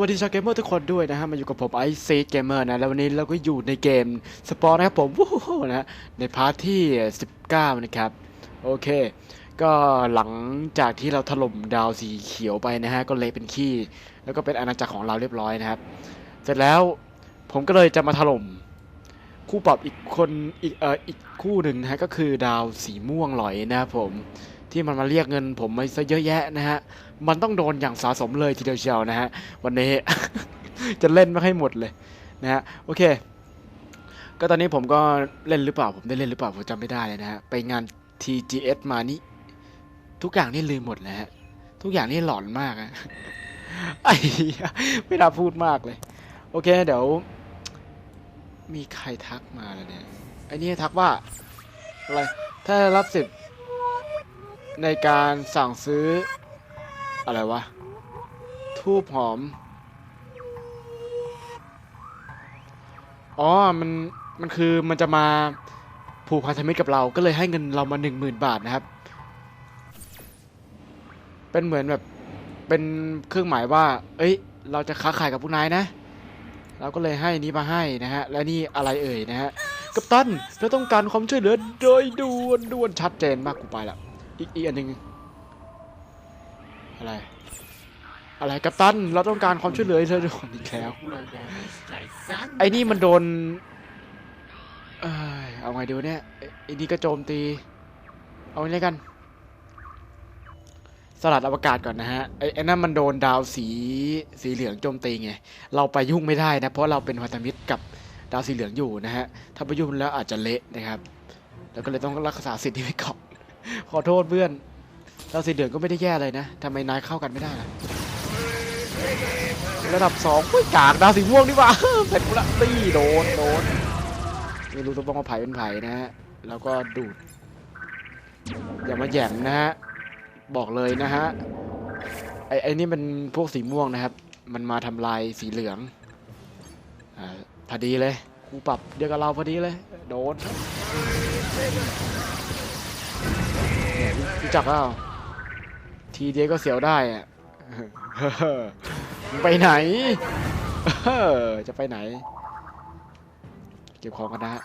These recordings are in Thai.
สวัสดีชาวเกมเมอร์ทุกคนด้วยนะฮะมาอยู่กับผมไอซีเกมเมอร์นะ แล้ววันนี้เราก็อยู่ในเกมสปอร์นะครับผมวู้ฮู้นะฮะในพาร์ทที่ 19 นะครับ โอเค ก็หลังจากที่เราถล่มดาวสีเขียวไปนะฮะ ก็เละเป็นขี้ แล้วก็เป็นอาณาจักรของเราเรียบร้อยนะครับ เสร็จแล้วผมก็เลยจะมาถล่มคู่ปรับอีกคนอีกเอ่ออีกคู่หนึ่งนะฮะก็คือดาวสีม่วงหลอยนะครับผม ที่มันมาเรียกเงินผมมาซะเยอะแยะนะฮะ มันต้องโดนอย่างสะสมเลยทีเดียวเชียวนะฮะ วันนี้ จะเล่นไม่ให้หมดเลยนะฮะ โอเค ก็ตอนนี้ผมก็เล่นหรือเปล่า ผมได้เล่นหรือเปล่า ผมจำไม่ได้เลยนะฮะ ไปงาน TGS มานี่ ทุกอย่างนี่ลืมหมดแล้วฮะ ทุกอย่างนี่หลอนมากอะไอ้ไม่น่าพูดมากเลย โอเค เดี๋ยว มีใครทักมาแล้วเนี่ยไอ้นี่ทักว่าอะไร ถ้ารับสิทธิ ในการสั่งซื้อ อะไรวะ ทูบหอม อ๋อ มัน มันคือมันจะมาผูกพันธมิตรกับเราก็เลยให้เงินเรามาหนึ่งหมื่นบาทนะครับ เป็นเหมือนแบบ เป็นเครื่องหมายว่า เอ้ย เราจะค้าขายกับผู้นายนะ เราก็เลยให้นี้มาให้นะฮะ และนี่อะไรเอ่ยนะฮะกัปตันเราต้องการความช่วยเหลือโดยด่วนด่วนชัดเจนมากกูไปละ อีกอีกอันหนึ่งอะไร อะไรกัปตัน เราต้องการความช่วยเหลือเธอด่วนอีกแล้วไอ้นี่มันโดน เอ้ยเอาไงดีวะเนี่ยไอ้ไอ้นี่ก็โจมตี เอาไงกัน สลัดอวกาศก่อนนะฮะไอ้ไอ้นั่นมันโดนดาวสีสีเหลืองโจมตีไง เราไปยุ่งไม่ได้นะ เพราะเราเป็นพันธมิตรกับดาวสีเหลืองอยู่นะฮะ ถ้าไปยุ่งแล้วอาจจะเละนะครับ แล้วก็เลยต้องรักษาสิทธิไว้ก่อน ขอโทษเพื่อนดาวสีเหลืองก็ไม่ได้แย่เลยนะทำไมนายเข้ากันไม่ได้ล่ะระดับสองอุ้ยกากดาวสีม่วงดีกว่าเสร็จกูละตีโดนโดนไม่รู้ตัวบ้องว่าไผ่เป็นไผ่นะฮะแล้วก็ดูด อย่ามาแย่มนะฮะบอกเลยนะฮะไอ้ไอ้นี่มันพวกสีม่วงนะครับ มันมาทำลายสีเหลืองอ่าพอดีเลยครูปรับเดียวกับเราพอดีเลย โดน รู้จักเปล่าทีเดียก็เสียวได้อะมึงไปไหนเออจะไปไหน เก็บของกันนะฮะ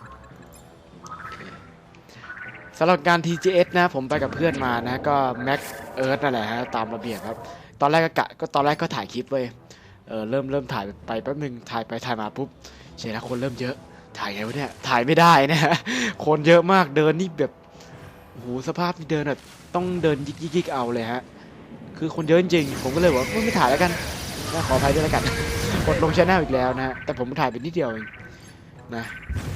สำหรับการ TGS นะผมไปกับเพื่อนมานะก็แม็กเอิร์ธนั่นแหละฮะตามระเบียบครับ ตอนแรกก็กะก็ตอนแรกก็ถ่ายคลิปเว้ยเออเริ่มเริ่มถ่ายไปแป๊บนึงถ่ายไปถ่ายมาปุ๊บเชียนะคนเริ่มเยอะ ถ่ายไงวะเนี่ยถ่ายไม่ได้นะฮะคนเยอะมากเดินนี่แบบโอ้โหสภาพนี่เดินแบบ ต้องเดินยิกยิกเอาเลยฮะ คือคนเยอะจริง ผมก็เลยบอกว่าไม่ถ่ายแล้วกันนะขออภัยด้วยแล้วกันกดลงชแนลอีกแล้วนะฮะ แต่ผมถ่ายเป็นนิดเดียวเองนะ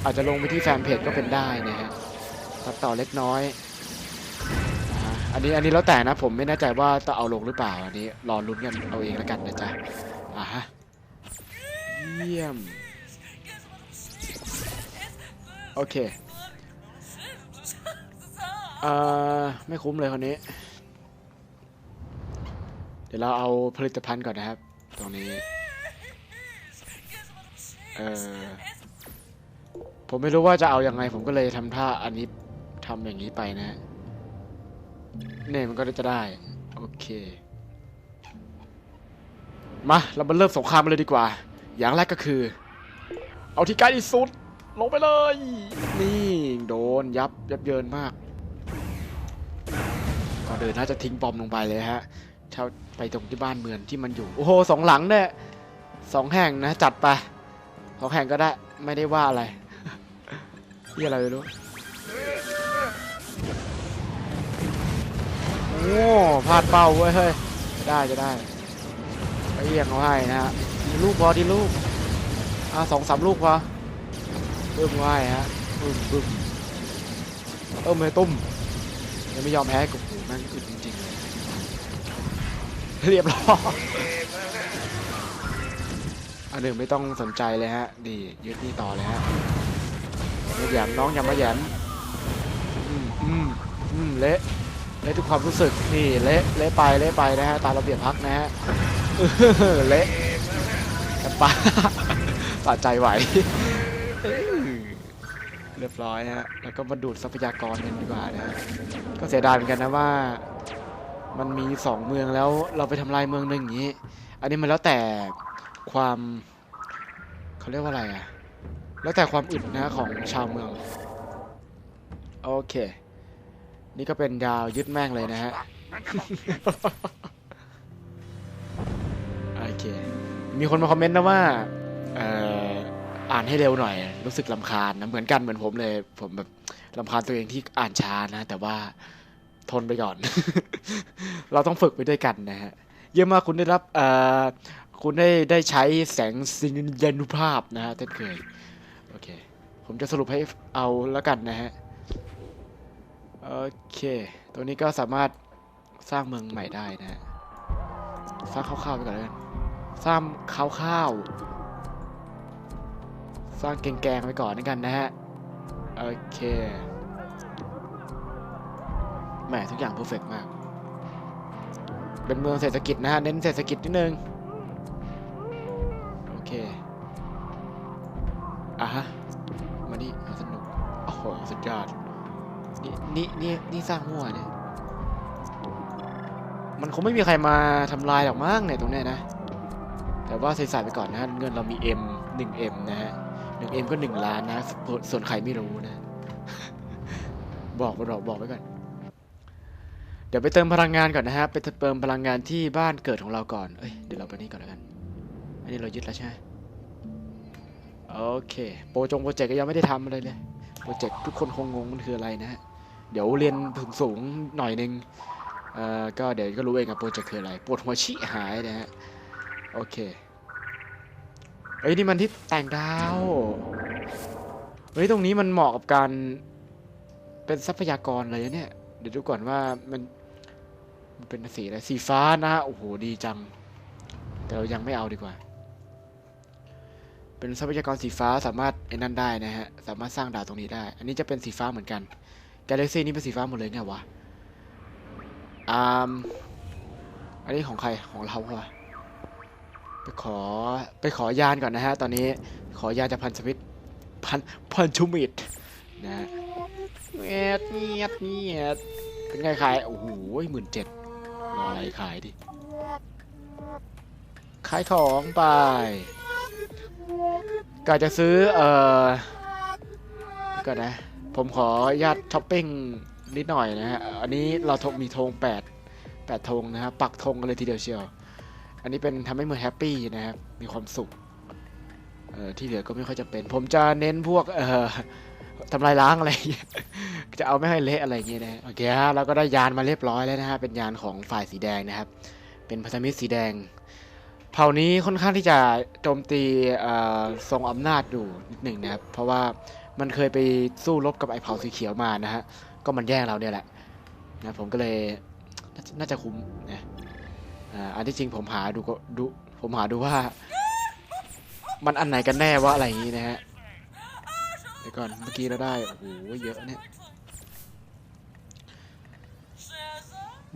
อาจจะลงไปที่แฟนเพจก็เป็นได้นะฮะ ตัดต่อเล็กน้อย อันนี้อันนี้แล้วแต่นะ ผมไม่แน่ใจว่าจะเอาลงหรือเปล่า อันนี้รอลุ้นกันเอาเองแล้วกันนะจ๊ะ อ่าฮะ เยี่ยม โอเค เอ่อไม่คุ้มเลยคนนี้ เดี๋ยวเราเอาผลิตภัณฑ์ก่อนนะครับ ตรงนี้ เออผมไม่รู้ว่าจะเอาอยัางไง ผมก็เลยทำท่าอันนี้ทำอย่างนี้ไปนะ เนี่ยมันก็จะได้ โอเค มา เรามาเริ่มสงครามเลยดีกว่า อย่างแรกก็คือ เอาที่ใกล้ที่สุด ลงไปเลย นี่ โดนยับยับเยินมาก ก่อนเดินน่าจะทิ้งบอมลงไปเลยฮะเช่าไปตรงที่บ้านเมืองที่มันอยู่ โอ้โหสองหลังเนี่ยสองแห่งนะ จัดไปสองแห่งก็ได้ไม่ได้ว่าอะไรที่อะไรไม่รู้โอ้พลาดเป้าเว้ยเฮ้ยจะได้จะได้ไปเอียงเขาให้นะฮะทีลูกพอทีลูกอะสองสามลูกพอปึ้มเขาให้ฮะปึ้มปึ้มเออไม่ตุ้มยังไม่ยอมแพ้กั บกูแม่งอึดจริงๆเลยเรียบร้อยอันหนึ่งไม่ต้องสนใจเลยฮะดียึดนี่ต่อเลยฮะอย่าแหยมน้องอย่ามาแหยมอืมอืมอืมเละเละทุกความรู้สึกนี่เละเละไปเละไปนะฮะตามระเบียบพักนะฮะเออเละแต่ปาปาใจไหวเออเรียบร้อยฮะแล้วก็มาดูดทรัพยากรกันดีกว่านะฮะ ก็เสียดายเหมือนกันนะว่า มันมีสองเมืองแล้วเราไปทำลายเมืองหนึ่งอย่างนี้ อันนี้มันแล้วแต่ความเขาเรียกว่าอะไรอะแล้วแต่ความอึดนะของชาวเมือง โอเค นี่ก็เป็นดาวยึดแม่งเลยนะฮะโอเค มีคนมาคอมเมนต์นะว่าอ่ออ่านให้เร็วหน่อย รู้สึกลำคาญนะเหมือนกันเหมือนผมเลย ผมแบบ ลำคาญตัวเองที่อ่านช้านะ แต่ว่าทนไปก่อน เราต้องฝึกไปด้วยกันนะฮะ เยี่ยมมากคุณได้รับเอ่อคุณได้ได้ใช้แสงสิงยานุภาพนะฮะเช่นเคย โอเค ผมจะสรุปให้เอาแล้วกันนะฮะ โอเค ตัวนี้ก็สามารถสร้างเมืองใหม่ได้นะฮะ สร้างคร่าวๆไปก่อนแล้วกันสร้างคร่าวๆสร้างแกงๆไปก่อนแล้วกันนะฮะ โอเคแหมทุกอย่างเพอร์เฟกมาก เป็นเมืองเศรษฐกิจนะฮะ เน้นเศรษฐกิจนิดนึง โอเค อะฮะ มานี่เอาสนุก โอ้โห สุดยอด นี่นี่นี่นี่สร้างมั่วเนี่ย มันคงไม่มีใครมาทำลายหรอกมั้งเนี่ยตรงเนี้ยนะ แต่ว่าใส่ๆไปก่อนนะเงินเรามี M 1 M นะฮะ 1 M ก็1ล้านนะ ส่วนใครไม่รู้นะ บอกไปบอกบอกไว้ก่อน เดี๋ยวไปเติมพลังงานก่อนนะฮะ ไปเติมพลังงานที่บ้านเกิดของเราก่อน เอ้ย เดี๋ยวเราไปนี่ก่อนแล้วกัน อันนี้เรายึดแล้วใช่ไหมโอเค โปรจงโปรเจกต์ก็ยังไม่ได้ทำอะไรเลย โปรเจกต์ทุกคนคงงงมันคืออะไรนะฮะ เดี๋ยวเรียนถึงสูงหน่อยนึง เอ่อ ก็เดี๋ยวก็รู้เองอะโปรเจกต์คืออะไร ปวดหัวชิหายนะฮะ โอเค เฮ้ยนี่มันที่แต่งดาว เฮ้ยตรงนี้มันเหมาะกับการเป็นทรัพยากรเลยเนี่ย เดี๋ยวดูก่อนว่ามันมันเป็นสีอะไรสีฟ้านะฮะโอ้โหดีจัง แต่เรายังไม่เอาดีกว่า เป็นทรัพยากรสีฟ้าสามารถไอ้นั่นได้นะฮะสามารถสร้างดาวตรงนี้ได้ อันนี้จะเป็นสีฟ้าเหมือนกันกาแล็กซี่นี่เป็นสีฟ้าหมดเลยไงวะอ่าอันนี้ของใครของเราเหรอ ไปขอไปขอยานก่อนนะฮะ ตอนนี้ขอยานจากพันสวิตพันพันชุมิตนะเงียดเงียดเงียดเป็นไงขาย โอ้โหหมื่นเจ็ดรออะไรขายดิ ขายของไปก็จะซื้อ เอ่อก็นะ ผมขอญาติช้อปปิ้งนิดหน่อยนะฮะ อันนี้เราธงมีธงแปดแปดธงนะฮะ ปักธงกันเลยทีเดียวเชียว อันนี้เป็นทำให้มือแฮปปี้นะครับ มีความสุขเอ่อที่เหลือก็ไม่ค่อยจะเป็น ผมจะเน้นพวก เอ่อทำลายล้างอะไร จะเอาไม่ให้เละอะไรอย่างเงี้ยนะโอเคฮะเราก็ได้ยานมาเรียบร้อยแล้วนะฮะ เป็นยานของฝ่ายสีแดงนะครับ เป็นพันธมิตรสีแดง เผ่านี้ค่อนข้างที่จะโจมตีทรงอำนาจอยู่นิดหนึ่งนะครับ เพราะว่ามันเคยไปสู้รบกับไอ้เผ่าสีเขียวมานะฮะ ก็มันแย่งเราเนี่ยแหละนะผมก็เลยนาน่าจะคุ้มนะ อ่าอันที่จริงผมหาดูก็ดูผมหาดูว่า มันอันไหนกันแน่ว่าอะไรอย่างนี้นะฮะเดี๋ยวก่อนเมื่อกี้เราได้โอ้โหเยอะเนี่ย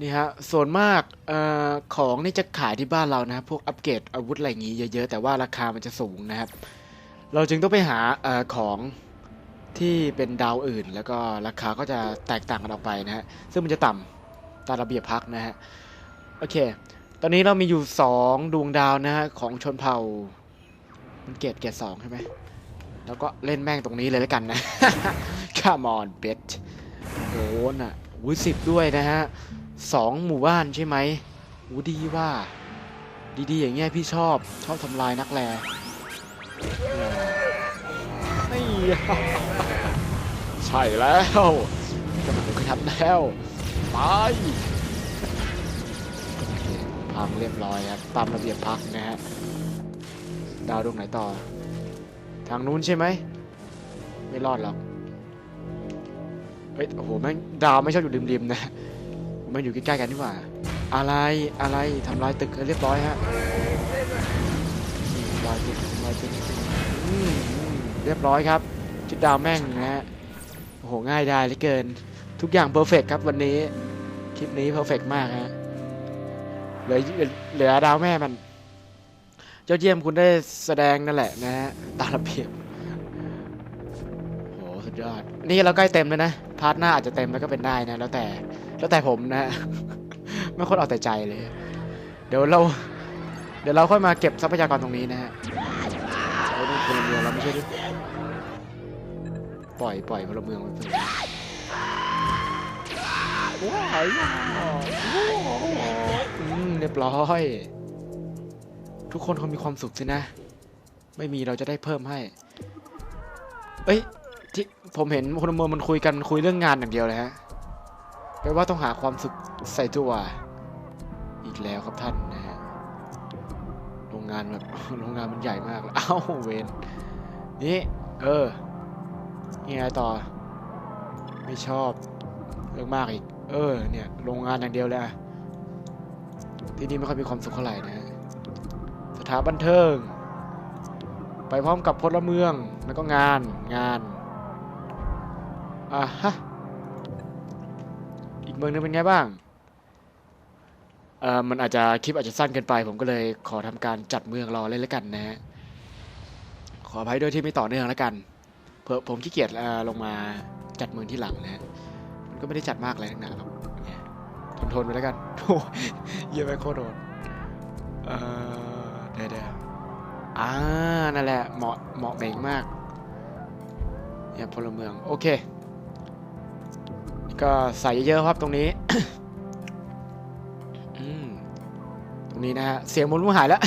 นี่ฮะส่วนมากอ่อของนี่จะขายที่บ้านเรานะพวกอัปเกรดอาวุธอะไรอย่างงี้เยอะๆแต่ว่าราคามันจะสูงนะครับ เราจึงต้องไปหาอ่อของที่เป็นดาวอื่น แล้วก็ราคาก็จะแตกต่างกันออกไปนะฮะซึ่งมันจะต่ำตามระเบียบพักนะฮะโอเค อนนี้เรามีอยู่สองดวงดาวนะฮะของชนเผ่า มันเกรดเกรดสองใช่ไหมแล้วก็เล่นแม่งตรงนี้เลยแล้วกันนะ Come on bitch โหน่ะอุ้ยสิบด้วยนะฮะสองหมู่บ้านใช่ไหมอู้ดีว่า ดีๆ อย่างเงี้ยพี่ชอบ ชอบทำลายนักแลนี่ใช่แล้วกำลังจะทำแล้ว ไป พังเรียบร้อยครับตามระเบียบพักนะฮะดาวดวงไหนต่อ ทางนู้นใช่ไหมไม่รอดหรอกเฮ้ยโอ้โหแม่งดาวไม่ชอบอยู่ริมๆนะมันอยู่ใกล้ๆกันนี่หว่า อะไรอะไรทำลายตึกเรียบร้อยฮะทำลายตึกทำลายตึกเรียบร้อยครับจุดดาวแม่งนะฮะโอ้โหง่ายได้เหลือเกิน ทุกอย่างเพอร์เฟกครับวันนี้ คลิปนี้เพอร์เฟกมากฮะ เหลือเหลือดาวแม่มัน เจ้าเยี่ยมคุณได้แสดงนั่นแหละนะฮะตามระเบียบโหสุดยอด นี่เราใกล้เต็มแล้วนะ พาร์ทหน้าอาจจะเต็มแล้วก็เป็นได้นะ แล้วแต่ แล้วแต่ผมนะไม่คนเอาแต่ใจเลย เดี๋ยวเรา เดี๋ยวเราค่อยมาเก็บทรัพยากรตรงนี้นะฮะเราต้องพลเมืองเราไม่ใช่ปล่อยปล่อยพลเมืองไว้เพื่อน ว้ายอืมเรียบร้อย ทุกคนเขามีความสุขสินะ ไม่มีเราจะได้เพิ่มให้ เอ้ยที่ผมเห็นพลเมืองมันคุยกันมันคุยเรื่องงานอย่างเดียวเลยฮะแปลว่าต้องหาความสุขใส่ตัว อีกแล้วครับท่านนะฮะโรงงานแบบโรงงานมันใหญ่มากเอ้าเวนนี่ เออนี่ไงต่อ ไม่ชอบ เรื่องมากอีก เออ เนี่ยโรงงานอย่างเดียวเลยอะที่นี่ไม่ค่อยมีความสุขเท่าไหร่นะสถาบันเทิง ไปพร้อมกับพลเมืองแล้วก็งานงานอะฮะอีกเมืองนึงเป็นไงบ้างเอ่อมันอาจจะคลิปอาจจะสั้นเกินไป ผมก็เลยขอทำการจัดเมืองรอเล่นแล้วกันนะฮะขออภัยด้วยที่ไม่ต่อเนื่องแล้วกันเผื่อผมขี้เกียจเออลงมาจัดเมืองที่หลังนะฮะ มันก็ไม่ได้จัดมากอะไรทั้งนั้นหรอกทนทนๆไปแล้วกันโอ้เยี่ยมไปโคตรโดนเออเดี๋ยวเดี๋ยวอ่านั่นแหละเหมาะเหมาะเบ่งมากเนี่ยพลเมืองโอเค ก็ใส่เยอะๆครับตรงนี้อืมตรงนี้นะฮะเสียงผมเริ่มหายแล้ว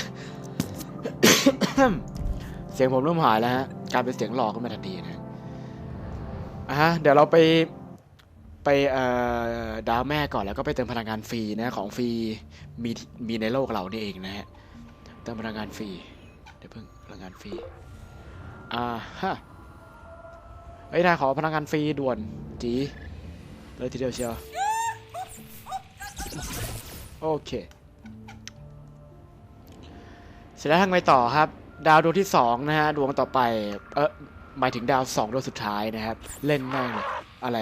เสียงผมเริ่มหายแล้วฮะกลารเป็นเสียงหลอกขึ้นมาทันทีนะอะฮะเดี๋ยวเราไป ไปดาวแม่ก่อนแล้วก็ไปเติมพลังงานฟรีนะของฟรีมีมีในโลกเรานี่เองนะฮะเติมพลังงานฟรีเดี๋ยวเพิ่งพลังงานฟรีอ่าฮะเอ้นายขอพลังงานฟรีด่วนจีเลยทีเดียวเชียวโอเคเสร็จแล้วทางไปต่อครับ ดาวดวงที่สองนะฮะดวงต่อไปเออหมายถึงดาวสองดวงสุดท้ายนะครับ เล่นแม่งเลย อะไร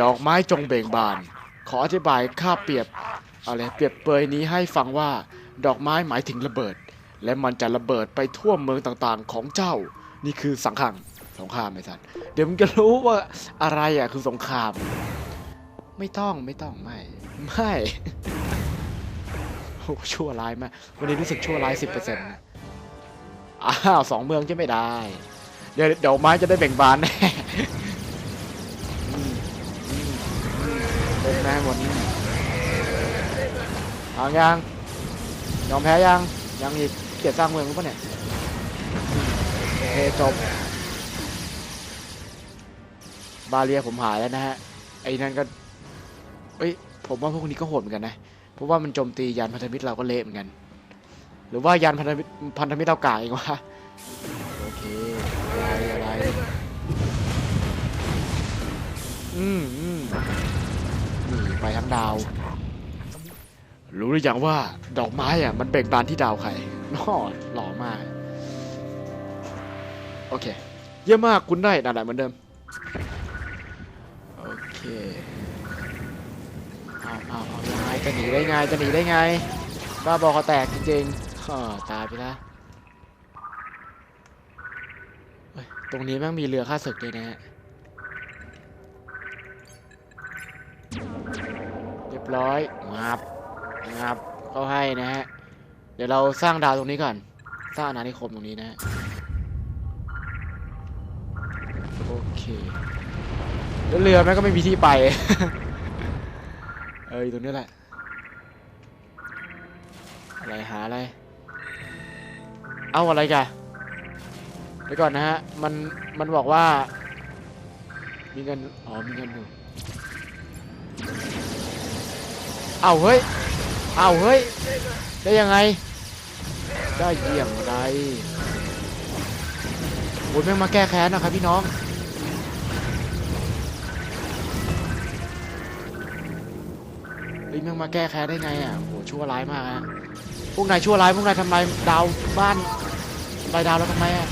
ดอกไม้จงเบ่งบาน ขออธิบายค่าเปรียบอะไรเปรียบเปยนี้ให้ฟังว่า ดอกไม้หมายถึงระเบิด และมันจะระเบิดไปทั่วเมืองต่างๆ ของเจ้า นี่คือสังขังสงครามไอ้สัตว์เดี๋ยวมึงจะรู้ว่าอะไรอะคือสงคราม ไม่ต้องไม่ต้องไม่ไม่โอ้ชั่วร้ายมากวันนี้รู้สึกชั่วร้ายสิบเปอร์เซ็นต์อ้าวสองเมืองจะไม่ได้ เดี๋ยวเดี๋ยวไม้จะได้แบ่งบานแน่ เป็นแม่หมดนี่เอายังยอมแพ้ยังยังอีกเกียดสร้างเมืองรู้ปะเนี่ยโอเคจบบาเรียผมหายแล้วนะฮะไอ้นั่นก็เอ้ยผมว่าพวกนี้ก็โหดเหมือนกันนะเพราะว่ามันโจมตียานพันธมิตรเราก็เละเหมือนกัน หรือว่ายานพันธมิตรพันธมิตรเรากากเองวะโอเคอะไรอะไรอืมอืม ไปทั้งดาว รู้หรือยังว่าดอกไม้อะมันเบ่งบานที่ดาวใครน้อหล่อมาก โอเค เยี่ยมมากคุณได้นั่นแหละเหมือนเดิม โอเค เอาเอาเอายังไงจะหนีได้ไงจะหนีได้ไงบ้าบอเขาแตกจริงๆตายไปแล้วเฮ้ยตรงนี้แม่งมีเรือค่าศึกด้วยนะฮะ รียบร้อยงับงับเขาให้นะฮะ เดี๋ยวเราสร้างดาวตรงนี้ก่อน สร้างอาณานิคมตรงนี้นะฮะโอเคแล้วเรือแม่ก็ไม่มีที่ไป เอออยู่ตรงนี้แหละ อะไรหาอะไร เอาอะไรกันเดี๋ยวก่อนนะฮะ มัน มันบอกว่า มีเงิน อ๋อ มีเงินอยู่ เอาเฮ้ย เอาเฮ้ย ได้ยังไง ได้เยี่ยมไรโอ้ยแม่งมาแก้แค้นนะครับพี่น้อง เฮ้ยแม่งมาแก้แค้นได้ไงอะโหชั่วร้ายมากฮะพวกนายชั่วร้ายพวกนายทำลายดาวบ้านทำลายดาวแล้วทำไมอะ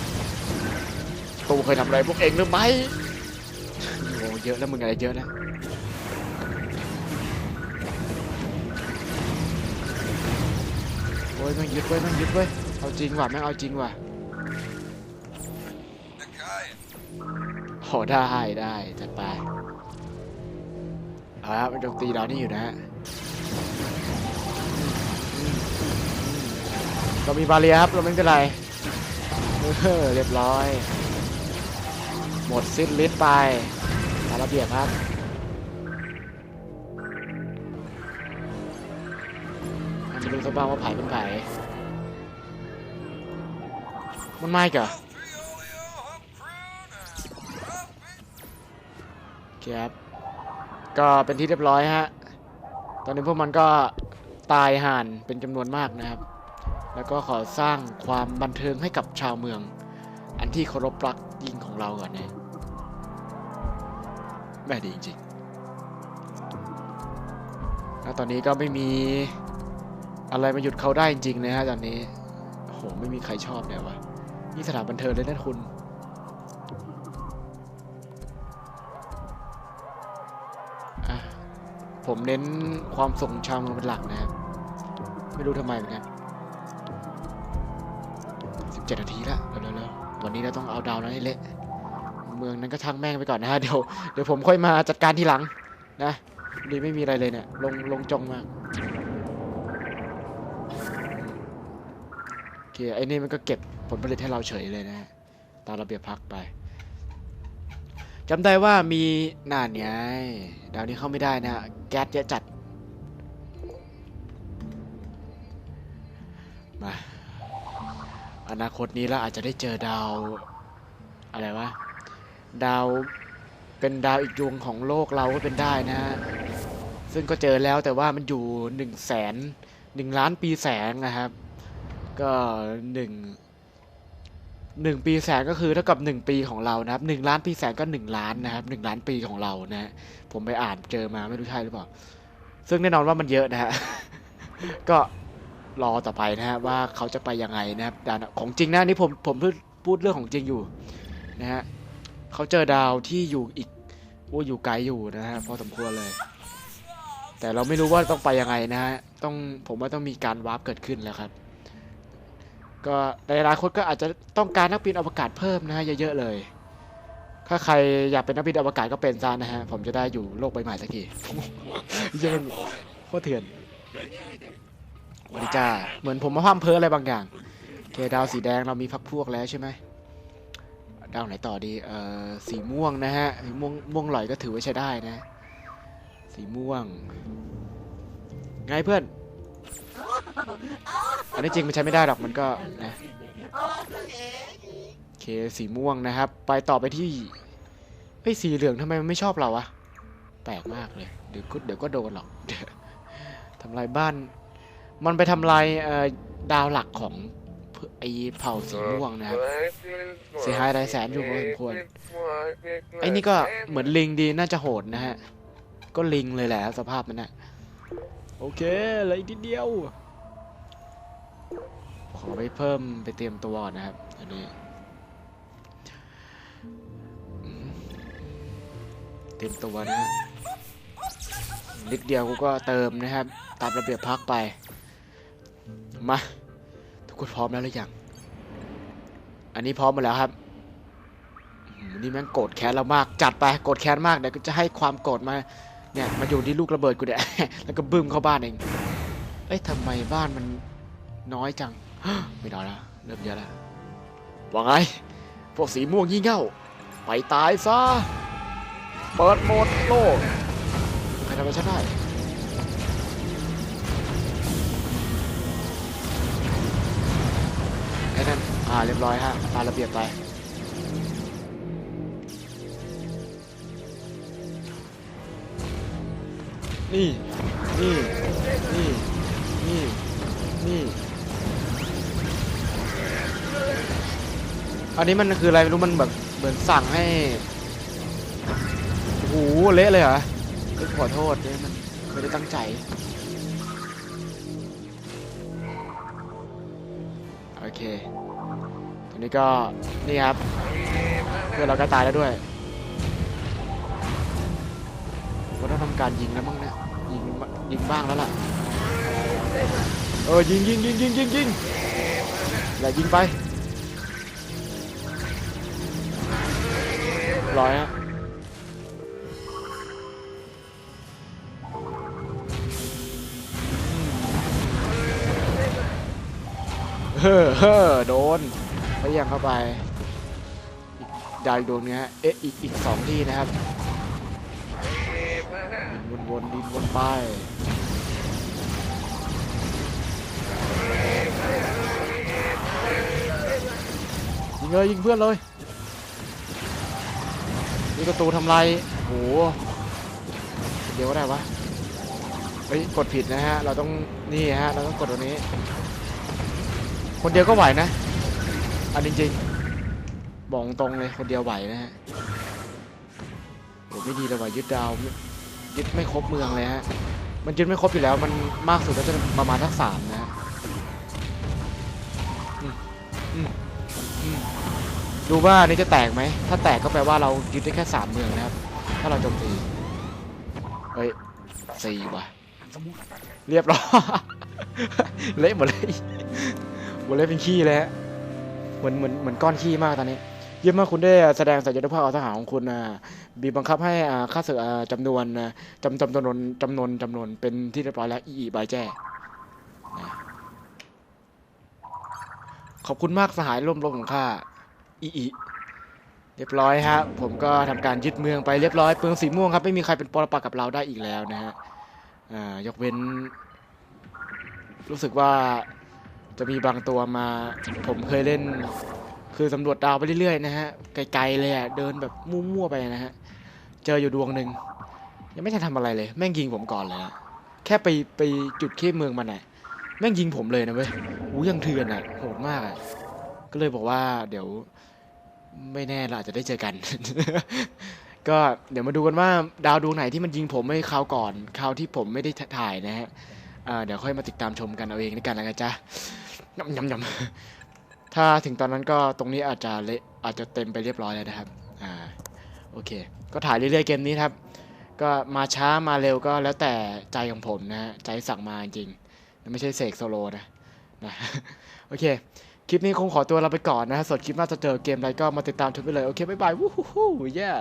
ตูเคยทำอะไรพวกเองหรือไม่โอ้เยอะแล้วมึงอะไรเยอะนะ อ้ยม่งยึดเว้ยม่งยึดเว้ยเอาจริงว่ะแม่งเอาจริงว่ะโอ้ได้ได้จัดไปเอาละมันโจมตีดาวนี่อยู่นะฮะอืมเรามีบาเรียครับเราไม่เป็นไรเออเรียบร้อย หมดสิ้นฤทธิ์ไปตามระเบียบครับ มาดูสักบ้างว่าไผ่เป็นไผ่มันไม่กะโอเคครับก็เป็นที่เรียบร้อยฮะ ตอนนี้พวกมันก็ตายห่านเป็นจำนวนมากนะครับ แล้วก็ขอสร้างความบันเทิงให้กับชาวเมือง อันที่เคารพรักยิ่งของเราก่อนนะแม่ดีจริงๆแล้วตอนนี้ก็ไม่มี อะไรมาหยุดเขาได้จริงๆนะฮะตอนนี้โอ้โหไม่มีใครชอบเลยวะนี่สถานบันเทิงเลยนะคุณผมเน้นความส่งชาวเมืองเป็นหลักนะครับ ไม่รู้ทำไมเหมือนกัน17นาทีและเร็วๆวันนี้เราต้องเอาดาวนั้นให้เละ เมืองนั้นก็ช่างแม่งไปก่อนนะฮะ เดี๋ยว เดี๋ยวผมค่อยมาจัดการทีหลังนะดีไม่มีอะไรเลยเนี่ย ลง ลงจงมาก โอ เคไอ้นี่มันก็เก็บผลผลิตให้เราเฉยเลยนะฮะตามระเบียบพักไปจำได้ว่ามีน่านไงดาวนี้เข้าไม่ได้นะฮะแก๊สเยอะจัด มา อนาคตนี้เราอาจจะได้เจอดาว อะไรวะ ดาวเป็นดาวอีกดวงของโลกเราก็เป็นได้นะฮะ ซึ่งก็เจอแล้วแต่ว่ามันอยู่หนึ่งแสนหนึ่งล้านปีแสงนะครับ ก็หนึ่งหนึ่งปีแสงก็คือเท่ากับหนึ่งปีของเรานะครับหนึ่งล้านปีแสงก็หนึ่งล้านนะครับหนึ่งล้านปีของเรานะฮะผมไปอ่านเจอมาไม่รู้ใช่หรือเปล่า ซึ่งแน่นอนว่ามันเยอะนะฮะก็รอต่อไปนะฮะว่าเขาจะไปยังไงนะครับดาวนของจริงนะนี่ผมผมพูดพูดเรื่องของจริงอยู่นะฮะเขาเจอดาวที่อยู่อีกโอ้อยู่ไกลอยู่นะฮะพอสมควรเลย แต่เราไม่รู้ว่าต้องไปยังไงนะฮะต้องผมว่าต้องมีการวาร์ปเกิดขึ้นแล้วครับ ก็ในอนาคตก็อาจจะต้องการนักบินอวกาศเพิ่มนะฮะเยอะๆเลย ถ้าใครอยากเป็นนักบินอวกาศก็เป็นซะนะฮะ ผมจะได้อยู่โลกใบใหม่สักทีเยังโคตรเถื่อนสวัสดีจ้าเหมือนผมมาพร่ำเพ้ออะไรบางอย่างเคดาวสีแดงเรามีพักพวกแล้วใช่ไหมดาวไหนต่อดีเอ่อสีม่วงนะฮะสีม่วงม่วงหลอยก็ถือว่าใช้ได้นะ สีม่วง ไงเพื่อน อันนี้จริงมันใช้ไม่ได้หรอกมันก็นะโอเคสีม่วงนะครับ ไปต่อไปที่เฮ้ยสีเหลืองทำไมมันไม่ชอบเราวะแปลกมากเลยเดี๋ยวก็เดี๋ยวก็โดนหรอกทำลายบ้าน มันไปทำลายเอ่อดาวหลักของไอเผ่าสีม่วงนะครับเสียหายหลายแสนอยู่พอสมควรไอ้นี่ก็เหมือนลิงดีน่าจะโหดนะฮะก็ลิงเลยแหละสภาพมันนะ โอเคเหลยอีกนิดเดียว ขอไปเพิ่มไปเตรียมตัวก่อนนะครับ อันนี้ เตรียมตัวนะนิดเดียวกูก็เติมนะครับ ตามระเบียบพักไป มา ทุกคนพร้อมแล้วหรือยัง อันนี้พร้อมหมดแล้วครับนี่แม่งโกรธแค้นเรามาก จัดไป โกรธแค้นมาก เดี๋ยวกูจะให้ความโกรธมา เนี่ยมาอยู่ที่ลูกระเบิดกูเนี่ยแล้วก็บึ้มเข้าบ้านเอง เอ้ยทำไมบ้านมันน้อยจัง ไม่น้อยแล้วเริ่มเยอะแล้วว่าไง พวกสีม่วงยี่เง่า ไปตายซะ เปิดโหมดโลกใครทำอะไรฉันได้ไอ้นั่นอ่าเรียบร้อยฮะตามระเบียบไป นี่ นี่ นี่ นี่ นี่ อันนี้มันคืออะไรไม่รู้มันแบบเหมือนสั่งให้โอ้โหเละเลยเหรอขอโทษเนี่ยมันไม่ได้ตั้งใจโอเคตอนนี้ก็นี่ครับเพื่อนเราก็ตายแล้วด้วยก็ต้องทำการยิงแล้วมั้งเนี่ย ยิงบยิงบ้างแล้วล่ะ เออยิงยิงยิงยิงยิงยิงอย่ายิงไปร้อยฮะเฮ้อเฮ้อโดนไปยังเข้าไปอีกดาวอีกดวงเนี้ยเอ๊ะอีกอีกสองที่นะครับดินวนๆดินวนไป เลยยิงเพื่อนเลยนี่ประตูทำไรโหเดี๋ยวได้วะเฮ้ยกดผิดนะฮะ เราต้องนี่ฮะ เราต้องกดตัวนี้ คนเดียวก็ไหวนะ อันจริงๆบอกตรงเลยคนเดียวไหวนะฮะโหไม่ดีเลยว่ะยึดดาวยึดไม่ครบเมืองเลยฮะ มันยึดไม่ครบอยู่แล้ว มันมากสุดก็จะประมาณทักสามนะ ดูว่านี่จะแตกไหม ถ้าแตกก็แปลว่าเรายึดได้แค่สามเมืองนะครับ ถ้าเราโจมตี เฮ้ยสี่ว่ะ เรียบร้อย เละหมดเลยหมดเลยเป็นขี้เลยฮะเหมือนเหมือนเหมือนก้อนขี้มากตอนนี้ เยี่ยมมากคุณได้แสดงสัญญาภาพเอาทหารของคุณนะบีบังคับให้อ่าค่าเสืออ่าจำนวนนะจำจำจำนวนจำนวนจำนวนเป็นที่เรียบร้อยแล้วอีอีบายแจ้ขอบคุณมากสหายร่วมรบของข้า อีอีเรียบร้อยฮะผมก็ทำการยึดเมืองไปเรียบร้อยเมืองสีม่วงครับไม่มีใครเป็นปรปักกับเราได้อีกแล้วนะฮะยกเว้น รู้สึกว่าจะมีบางตัวมา ผมเคยเล่น คือสำรวจดาวไปเรื่อยๆนะฮะไกลๆเลยอะเดินแบบมั่วๆไปนะฮะเจออยู่ดวงหนึ่งยังไม่ทันทำอะไรเลย แม่งยิงผมก่อนเลยอะแค่ไปไปจุดเข้เมืองมันอะแม่งยิงผมเลยนะเว้ยอู้ยังเถื่อนอะโหดมากอะ ก็เลยบอกว่าเดี๋ยวไม่แน่เราอาจจะได้เจอกัน ก็เดี๋ยวมาดูกันว่าดาวดวงไหนที่มันยิงผมไม่คราวก่อนคราวที่ผมไม่ได้ถ่ายนะฮะเดี๋ยวค่อยมาติดตามชมกันเอาเองด้วยกันแล้วกันจ้ะยำยำยำถ้าถึงตอนนั้นก็ตรงนี้อาจจะเละอาจจะเต็มไปเรียบร้อยแล้วนะครับ อ่า โอเค ก็ถ่ายเรื่อยๆเกมนี้ครับ ก็มาช้ามาเร็วก็แล้วแต่ใจของผมนะฮะ ใจสั่งมาจริง ไม่ใช่เสกโซโลนะ นะ โอเค คลิปนี้คงขอตัวเราไปก่อนนะฮะส่วนคลิปหน้าจะเจอเกมอะไรก็มาติดตามชมไปเลย โอเค บ๊ายบาย วู้ฮู้ฮู้ yeah